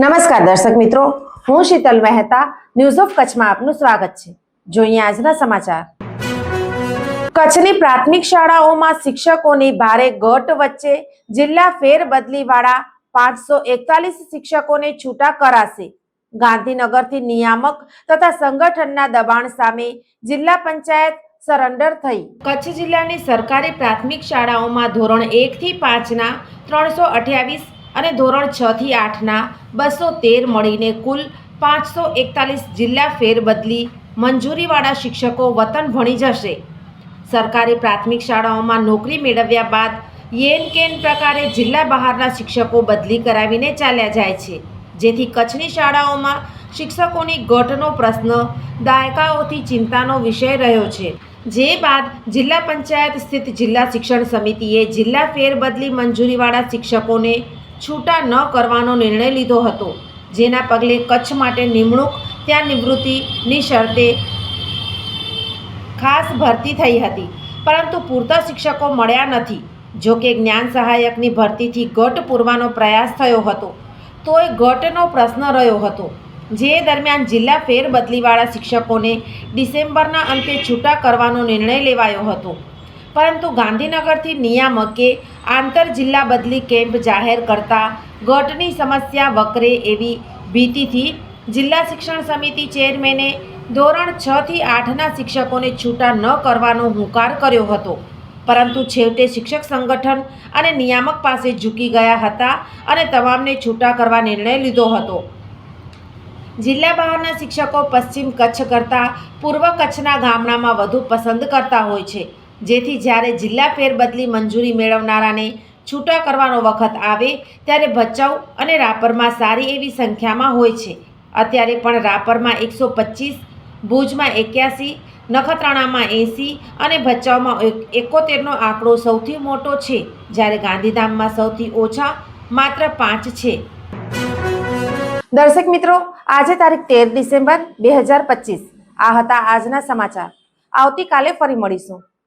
નમસ્કાર દર્શક મિત્રો, હું શીતલ મહેતા ન્યૂઝ ઓફ કચ્છમાં આપનું સ્વાગત છે. જોઈએ આજના સમાચાર. કચ્છની પ્રાથમિક શાળાઓમાં શિક્ષકોની ભારે ઘટ વચ્ચે જિલ્લા ફેરબદલીવાળા પાંચસો એકતાલીસ શિક્ષકોને છૂટા કરાશે. ગાંધીનગરથી નિયામક તથા સંગઠનના દબાણ સામે જિલ્લા પંચાયત સરેન્ડર થઈ. કચ્છ જિલ્લાની સરકારી પ્રાથમિક શાળાઓમાં ધોરણ એક થી પાંચના ત્રણસો અઠ્યાવીસ અને ધોરણ છથી આઠના બસો તેર મળીને કુલ પાંચસો એકતાલીસ જિલ્લા ફેરબદલી મંજૂરીવાળા શિક્ષકો વતન ભણી જશે. સરકારી પ્રાથમિક શાળાઓમાં નોકરી મેળવ્યા બાદ યેન કેન પ્રકારે જિલ્લા બહારના શિક્ષકો બદલી કરાવીને ચાલ્યા જાય છે. જેથી કચ્છની શાળાઓમાં શિક્ષકોની ઘટનો પ્રશ્ન, દાયકાઓથી ચિંતાનો વિષય રહ્યો છે. જે બાદ જિલ્લા પંચાયત સ્થિત જિલ્લા શિક્ષણ સમિતિએ જિલ્લા ફેરબદલી મંજૂરીવાળા શિક્ષકોને છૂટા ન કરવાનો નિર્ણય લીધો હતો. જેના પગલે કચ્છ માટે નિમણૂક ત્યાં નિવૃત્તિની શરતે ખાસ ભરતી થઈ હતી. પરંતુ પૂરતા શિક્ષકો મળ્યા નથી. જોકે જ્ઞાન સહાયકની ભરતીથી ઘટ પૂરવાનો પ્રયાસ થયો હતો. તોય ઘટનો પ્રશ્ન રહ્યો હતો. જે દરમિયાન જિલ્લા ફેરબદલીવાળા શિક્ષકોને ડિસેમ્બરના અંતે છૂટા કરવાનો નિર્ણય લેવાયો હતો. પરંતુ ગાંધીનગરથી નિયામકે આંતર જિલ્લા બદલી કેમ્પ જાહેર કરતા ગટની સમસ્યા વકરે એવી ભીતિથી જિલ્લા શિક્ષણ સમિતિ ચેરમેને ધોરણ છ થી આઠના શિક્ષકોને છૂટા ન કરવાનો હુંકાર કર્યો હતો. પરંતુ છેવટે શિક્ષક સંગઠન અને નિયામક પાસે ઝૂકી ગયા હતા અને તમામને છૂટા કરવા નિર્ણય લીધો હતો. જિલ્લા બહારના શિક્ષકો પશ્ચિમ કચ્છ કરતાં પૂર્વ કચ્છના ગામડામાં વધુ પસંદ કરતા હોય છે. જેથી જ્યારે જિલ્લા ફેરબદલી મંજૂરી મેળવનારાને છૂટા કરવાનો વખત આવે, ત્યારે ભચાઉ અને રાપરમાં સારી એવી સંખ્યામાં હોય છે. અત્યારે પણ રાપરમાં એકસો પચીસ, ભુજમાં એક્યાસી, નખત્રાણામાં એંસી અને ભચાઉમાં એકોતેરનો આંકડો સૌથી મોટો છે, જ્યારે ગાંધીધામમાં સૌથી ઓછા માત્ર પાંચ છે. દર્શક મિત્રો, આજે તારીખ તેર ડિસેમ્બર બે હજાર પચીસ. આ હતા આજના સમાચાર. આવતીકાલે ફરી મળીશું.